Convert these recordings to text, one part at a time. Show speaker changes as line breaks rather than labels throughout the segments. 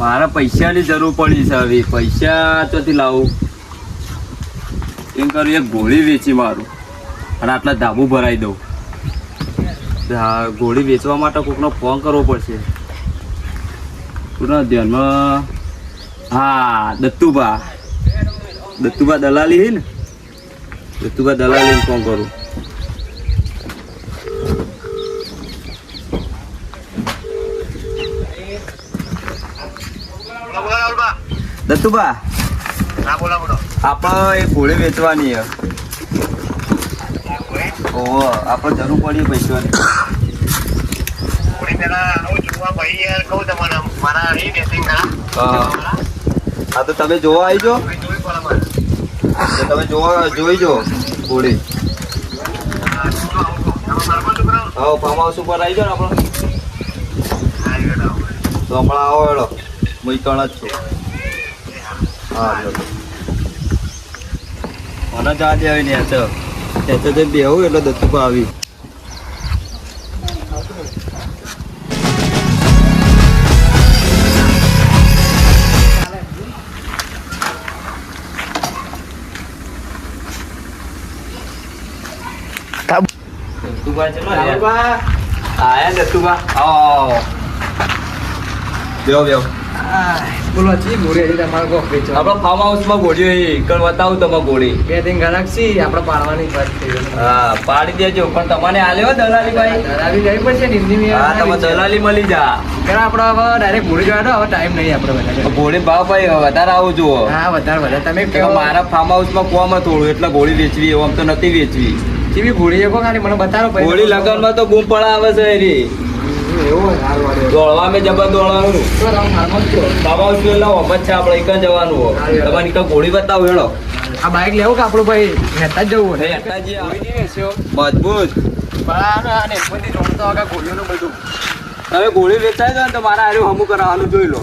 મારે પૈસાની જરૂર પડી છે હવે. પૈસા ચોથી લાવું? એમ કરું, એક ગોળી વેચી મારું અને આટલા ધાબુ ભરાઈ દઉં. હા ગોળી વેચવા માટે કોકનો ફોન કરવો પડશે. કોના ધ્યાનમાં હા, દત્તુભા. દત્તુભા દલાલી હે ને? દત્તુભા દલાલી ફોન કરું. દત્તુબા
ના બોલો બોલો.
આપણે એ ગોળી વેચવાની ઓહો આપણે જરૂર પડી
ના.
હા. તો તમે જોવા આવી જો
જોઈ પડે મારે
તો તમે જોવા જોઈ જો ગોળી
હા,
ફાર્મ હાઉસ ઉપર આવી જાઓ ને આપણે. તો હમણાં આવો એડો હું કણ જ છું. મને જવા દે આવી ને તો ત્યાં તો બેહું એટલે દત્તુપા આવી દત્તુબા ચલો આયા દત્તુબા આવો બેહો બેહો
બોલો જી ગોળી હજી તમારે કોક વેચો
આપણા ફાર્મ હાઉસમાં ગોળીઓ છે કણ બતાવું તમે ગોળી.
બે ત્રણ ગ્રાહક આપણે પાડવાની વાત થઈ
હા પાડી દેજો પણ તમને આલ્યો દલાલી ભાઈ
ધરાવી લેવી પડશે ને
હા તમે દલાલી મળી જા.
કારણ આપણે હવે ડાયરેક્ટ ગોળી હવે ટાઈમ નહીં આપણે બધા
ગોળી ભાવ ભાઈ વધારે આવું જુઓ.
હા વધારે વધારે. તમે
કે મારા ફાર્મ હાઉસમાં કોમ થોડું એટલે ગોળી વેચવી એમ તો નથી વેચવી.
જેવી ગોળી એકો ખાલી મને બતાવો.
ગોળી લગનમાં તો બૂમ પડાવે છે. દોડવા મેં જબર દોડવાનું.
તો તમે હાલમાં જ છો.
ફાર્મ હાઉસ એટલે છે આપણે એક જ જવાનું હો તમારે ગોળી બતાવો હેડો.
આ બાઈક લેવું કે આપણું ભાઈ હેતા જ જવું.
મજબૂત. તમે ગોળી વેચાય ને તો મારા આર્યું હમું કરાવવાનું જોઈ લો.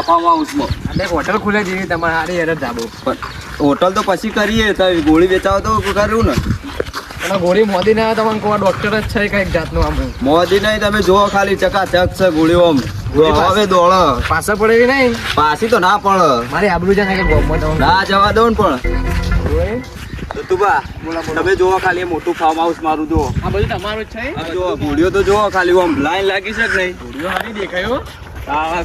અપાવવા હાઉસમાં
હોટલ ખુલે જેવી તમારે હારી હેર જ
પણ હોટલ તો પછી કરીએ તો ગોળી વેચાવો તો કરવું ને.
અને ગોળી મોદી ના તમને કોઈ ડોક્ટર જ છે કંઈક જાતનું આમ.
મોદી નહીં તમે જુઓ ખાલી ચકાચક છે ગોળીઓ હવે દોડ.
પાછળ પડે એવી નહીં.
પાછી તો ના પડે.
મારી આબરૂ છે કે
ના જવા દઉં ને પણ? તમે જુઓ ખાલી મોટું ફાર્મ હાઉસ મારું જુઓ.
આ બધું તમારું જ છે?
જુઓ ગોળીઓ તો જુઓ ખાલી આમ લાઈન લાગી છે કે નહીં?
ઘોડીઓ હારી દેખાયો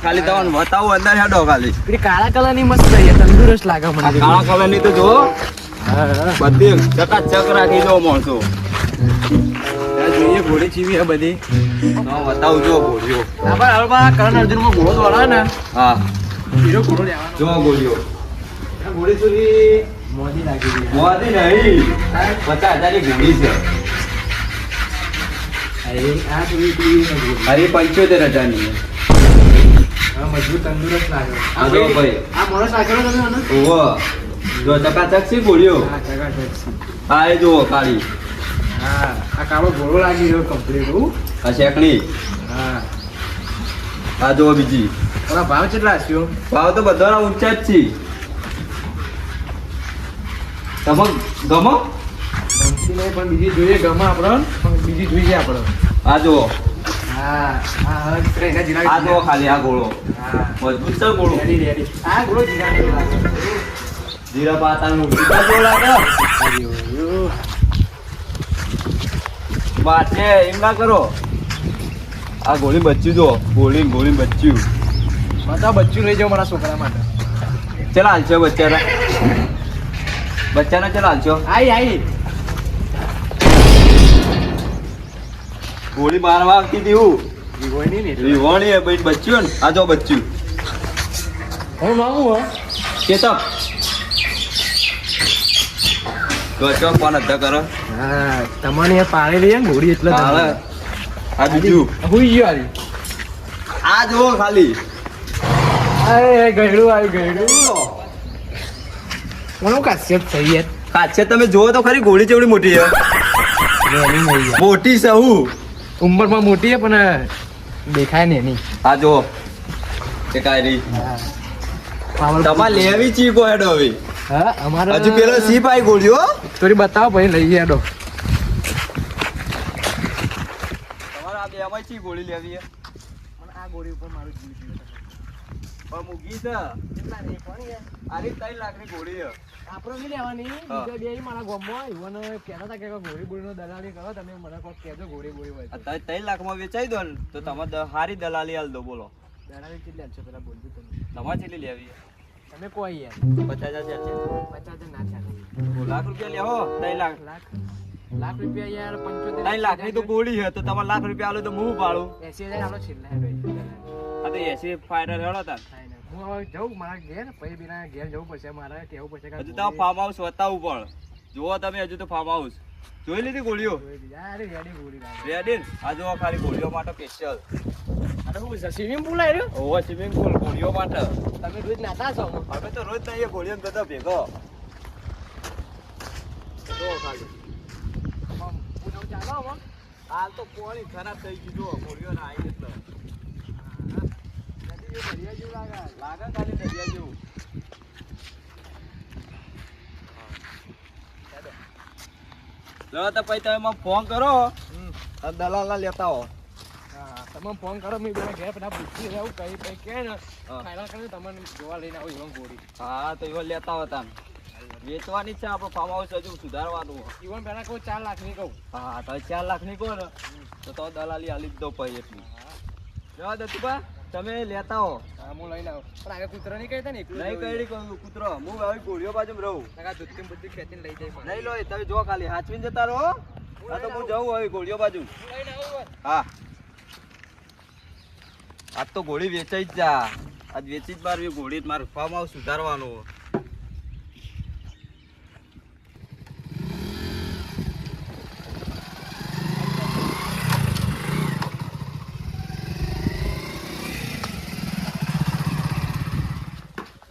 ખાલી તમને બતાવું અંદર હેડો ખાલી.
કાળા કલરની મસ્ત તંદુરસ્ત લાગે મને.
કાળા કલરની તો જુઓ. બધી ચકાચક રાખી દો માણસો
જોઈએ ઘોડી ચીવી છે બધી
તો બતાવું
આપણે હાલમાં કરણ અર્જુનમાં ઘોડો દોડા ને
હા
હીરો
અરે પંચોતેર હજારની
મજબૂત તંદુરસ્ત લાગે
આ
માણસ નાખેલો તમે
જો ચકાચક છે ગોળીઓ
હા ચકાચક છે.
હા એ જુઓ કાળી.
હા આ કાળો ઘોડો લાગી ગયો કમ્પ્લીટ હું.
આ શેકણી.
હા.
આ જુઓ બીજી.
ઓલા ભાવ કેટલા છે?
ભાવ તો બધાના ઊંચા જ છે. તમે ગમો?
ગમતી નહીં પણ બીજી જોઈએ ગમે આપણે પણ બીજી જોઈએ આપણે.
આ જુઓ.
હા હા
આ જુઓ ખાલી આ ગોળો
હા.
મજબૂત છે ગોળો
આ ઘોડો જીરા.
જીરા પાતાનું જીરા વાત છે એમ ના કરો આ ગોળી બચ્યું જો ગોળી ગોળી બચ્યું
બધા બચ્યું લઈ જાઓ મારા છોકરા માટે
ચલા હાલશો બચ્ચાના બચ્ચાના ચલા હાલશો
આઈ આઈ
ગોળી મારવા આવતી હતી હું ભાઈ બચ્યું ને આ જો બચ્યું
હું નામ હું
ચેતક ગચો કરો.
હા તમને એ પાડી લઈએ ઘોડી એટલે
હાલે. આ બીજું.
હુઈ ગયો આરી
આ જુઓ ખાલી.
આય ગયડું આવી ગયડું. કોનું કાશ્યપ થઈ યાર?
કાચે તમે જુઓ તો ખરી ગોળી ચેવડી મોટી છે. મોટી છે હું.
ઉંમરમાં મોટી છે પણ દેખાય ને એની.
આ જુઓ. નહીં
પાવર
તમારે લેવી ચી કો હેડો હવે.
હા અમારે
હજુ પેલો સીપ આવી ગોળીઓ
થોડી બતાવો ભાઈ લઈ હેડો
તમારે આ બેમાં ચી ગોળી લેવી છે?
આ ગોળી ઉપર મારું જીવ
પણ મૂકી છે
કેટલા ને કોની યાર
ત્રણ લાખની ઘોડી છે.
આપણો નહીં લેવાની. બીજો બે મારા ગામમાં ઈવન કહેતા હતા કે ઘોડી બોડીનો દલાલી કરો. તમે મને કોક કહેજો હોય
આ ત્રણ લાખમાં વેચાઈ દો ને તો તમે સારી હારી દલાલી હાલ દો બોલો.
દલાલી કેટલી આપશો પેલા બોલજો તમે.
તમારે કેટલી લેવી
તમે કોઈ યાર
પચાસ હજાર છે.
પચાસ હજાર ના ચાલે
લાખ રૂપિયા લેવો ત્રણ લાખ.
લાખ? લાખ રૂપિયા યાર પંચોતેર
ત્રણ લાખની તો ગોળી છે તો તમારે લાખ રૂપિયા આલો તો હું પાડું
એસી હજાર આલો છેલ્લા. હે ભાઈ
આ તો એસી ફાઈનલ હેડો તાર.
હું હવે જાઉં મારા ઘેર પછી બીના ઘેર જવું પડશે મારે કહેવું પડશે
હજુ તો ફાર્મ હાઉસ બતાવવું પણ જુઓ તમે હજુ તો ફાર્મ હાઉસ જોઈ લીધી ગોળીઓ?
રેડી ગોળી
રેડી આ જુઓ ખાલી ગોળીઓ માટે સ્પેશિયલ
હું સ્વિમિંગ પુલ આવ્યો
ઓવર સ્વિમિંગ પુલ માટે.
તમે રોજ નાતા છો
હવે તો રોજ નહીં ગોળીઓ બધા ભેગો.
તો ખાલી. ચાલો
હાલ તો પાણી ખરાબ થઈ ગયું જો ગોળીઓ ના આવી એટલે
દરિયા જેવું લાગે.
લાગે ખાલી દરિયા જેવું. જો તો પછી તમે મને ફોન કરો. દલાલ લેતા હા
તમે ફોન કરો મેં બધા ઘેર બધા પૂછી રહ્યું કઈ કઈ કે ને
હા.
ફાઇનલ કરીને તમને જોવા લઈને આવું ઇવન ગોળી.
હા તો ઇવન લેતા હતા વેચવાની છે આપણો ફાર્મ હાઉસ હજુ સુધારવાનું. ઇવન
ઈવન પેલા કહું ચાર લાખની કહું.
હા તો ચાર લાખની કહો ને તો તો દલાલી હાલી દો પછી એટલી. જવા દે તું તમે લેતા હો.
હા હું લઈને લાવ. પણ આગળ કૂતરો નહીં કહેતા ને
નહીં કહેડી કહું કૂતરો. હું હવે ગોળીઓ બાજુ રહું.
નકા દૂધથી બધી ખેંચીને લઈ જાય.
નહીં લો તમે જો ખાલી હાચવીને જતા રહો હા. તો હું જાઉં હવે ગોળીઓ બાજુ
હું
હા. આજ તો ઘોડી વેચાઈ જ જા. આજ વેચી જ મારવી ઘોડી મારું ફાર્મ સુધારવાનું.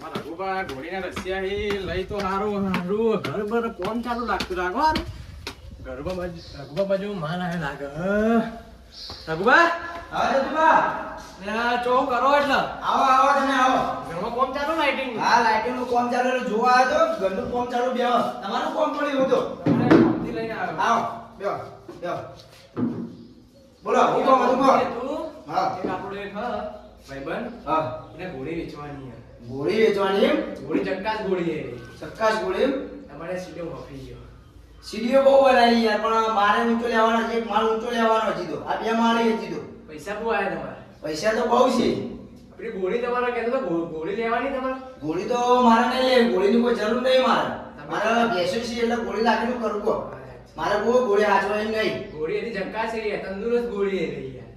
મારા રઘુબા ઘોડીના રસિયા હી, લઈ તો હારું હારું. ઘર બર કોમ ચાલુ લાગતું રાખો ગરબા બાજુ, રઘુબા બાજુ માલ આવે લાગે. રઘુબા? ત્યાં ચો કરો એટલે?
આવો આવો તમે આવો.
ઘરમાં કોમ ચાલુ લાઇટિંગ
હા લાઇટિંગનું કામ ચાલુ એટલે જોવા આવ્યો તો ઘરનું કામ ચાલુ બેહો તમારું કોમ પડ્યું હતું
તમારે લઈને આવ્યો
આવો બેહો બેહો બોલો હું કામ હતું
તું
હા.
એક આપણો એક ભાઈબંધ.
હા.
એને ઘોડી વેચવાની
વેચવાની એમ?
ઘોડી ચક્કાસ ઘોડી છે.
સક્કાશ ગોળી એમ?
તમારે સીધો વફી ગયો
સીડીઓ બહુ બનાવી યાર પણ મારે ઊંચો લેવાનો છે માલ ઊંચો લેવાનો છે સીધો. આ બે માળ વેચી દો
પૈસા બહુ આવ્યા તમારે.
પૈસા તો બહુ છે.
આપણી ગોળી તમારે કહેતો તો ગોળી લેવાની તમારે?
ગોળી તો મારે નહીં લે ગોળીની કોઈ જરૂર નહીં મારે. મારે ગેસો છે એટલે ગોળી લાગીને કરું કહો. મારે બહુ ગોળી હાચવાની નહીં.
ગોળી એની ચક્કાસ છે તંદુરસ્ત ગોળી એ યાર.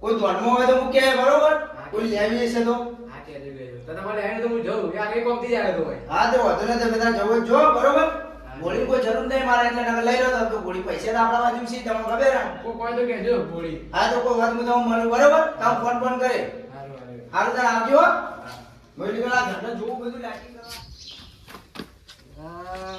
કોઈ ધોનમાં હોય તો હું કે બરોબર? કોઈ લેવી હશે તો?
હા તો તમારે આવીને તો હું જઉં કે આગળ કોમથી જ આવ્યો તો હોય.
હા તો વાંધો નથી તમે તાર જવો જો બરોબર? ગોળી કોઈ જરૂર નહીં મારે એટલે નગર લઈ લો તો ગોળી પૈસા તો આપણા બાજુ છે તમને ખબર હે?
કોઈ કોઈ તો કહેજો ગોળી.
હા તો કોઈ વાત હું તમને મળું બરોબર? તમે ફોન ફોન કરે.
હારું હારું.
હારું તાર આવજો હો. ગલા ઘરને જોવું બધું લાગી
હા,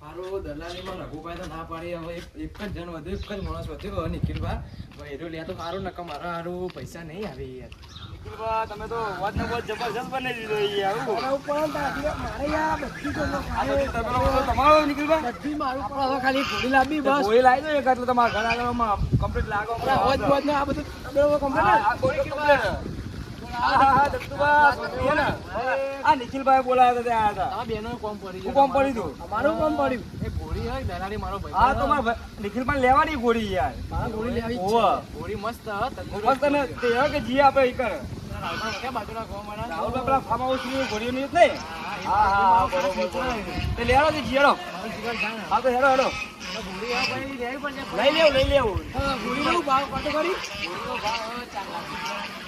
મારું દલાલીમાં રઘુભાઈ તો ના પાડી હવે એક એક જ જણ વધુ એક જ માણસ વધ્યો નિખિલભાઈ એનું લે તો સારું નકમ મારા હારું પૈસા નહીં આવે યાર.
તમે તો વાત ને વાત જબરજસ્ત બનાવી દીધો યાર
ઉપર મારે યાર બધી તો
તમારો નીકળી
બધી મારું ઉપર ખાલી ઘોડી લાવવી બસ.
ગોળી લાવી દો એક એટલે તમારા આગળમાં કમ્પ્લીટ લાગો
ને આ બધું complete
આ નિખિલભાઈ બોલાવ્યા હતા ત્યાં આવ્યા
બેનો કોમ પડી
કોમ પડ્યું?
અમારું કોમ પડ્યું દલાલી મારો ભાઈ.
હા તો મારા નિખિલભાઈ લેવાની ગોળી યાર
મારા ઘોડી લેવી છે મસ્ત હ,
મસ્ત ને તે હવે કે જી આપણે ઈ કરે
બાજુના ગામવાળા?
રાહુલભાઈ પેલા ફાર્મ હાઉસની ગોળીઓ ની જ નહીં હા હા હા બરોબર બરોબર તે લેવાનો
જાણે.
હા તો હેડો હેડો. લઈ લેવું લઈ લેવું ગોળી નું ભાવ કરી?
ભાવ લાખ.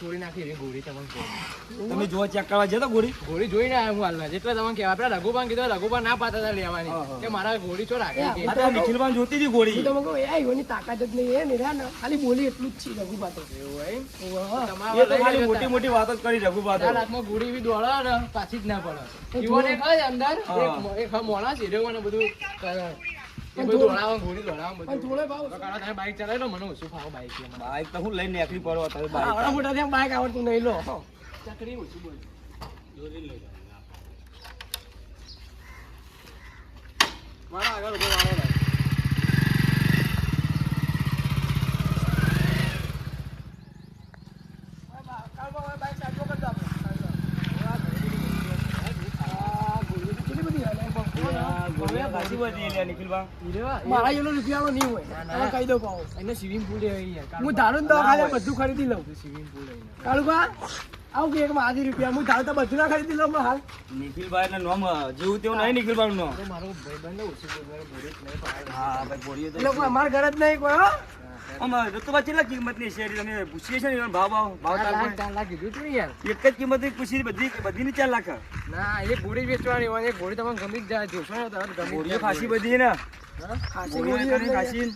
તોડી નાખી એવી ગોળી તમને
તમે જો ચેક કરવા જતો ગોળી?
ગોળી જોઈને આવ્યો હું હાલના જેટલા તમને કહેવા આપણે રઘુબાન કીધું રઘુબાન ના પાતા હતા લેવાની. કે મારા ગોળી ચો રાખી
નિખિલભાઈ જોતી હતી ગોળી.
તમે કહો એ એની તાકાત જ નહીં, એ નિરા ને ખાલી બોલી એટલું જ છે રઘુબા તો.
એવું હોય તમારે
મોટી મોટી વાતો જ કરી રઘુબા તો.
હાથમાં ગોળી બી દોડા ને પાછી જ ના પડે. યુવાને કહે અંદર એક મોણા છે બધું
પણ
બધું
થોડું-
દોડાવે,
પણ થોડે ભાવ
કાકા તમે બાઈક ચલાવી લો મને શું ફાવો બાઈક.
બાઈક તો હું લઈને નીકળી પડો તમે
આવડા મોટા થયા બાઈક આવડતું નહીં લો
ચકરી ઓછું બોલ. મારા આગળ ઊભો વાળો રહે.
કેટલી બધી હાલે.
ગોળી ખાસી બધી લે નિખિલભાઈ
ઈરેવા, એ-
મારા જેટલો રૂપિયાનો નહીં હોય. કહી દો કહો
એને સ્વિમિંગ પુલ
હું ધારું તો ખાલી બધું ખરીદી લઉં.
Swimming pool
Kaluba? આવું કે એકમાં આધી રૂપિયા હું ધારું બધું ના ખરીદી લઉં હાલ
નિખિલભાઈ ને નોમ જેવું તેવું નહીં નિખિલભાઈ નો
મારો ઓછું.
હા ભાઈ ગોળીઓ
એટલે કોઈ અમારે ઘર જ નહીં કોઈ
કેટલા કિંમતની છે તમે પૂછીએ છે ને ભાવ ભાવ ભાવ
ચાર લાખ કીધું તું યાર.
એક જ કિંમતની પૂછી બધી બધી ની ચાર લાખ
ના એ ગોળી વેચવાની હોય એ ગોળી તમને ગમી જ જાય જોશો ને તરત ગમી
ખાસી બધી ને. ખાસી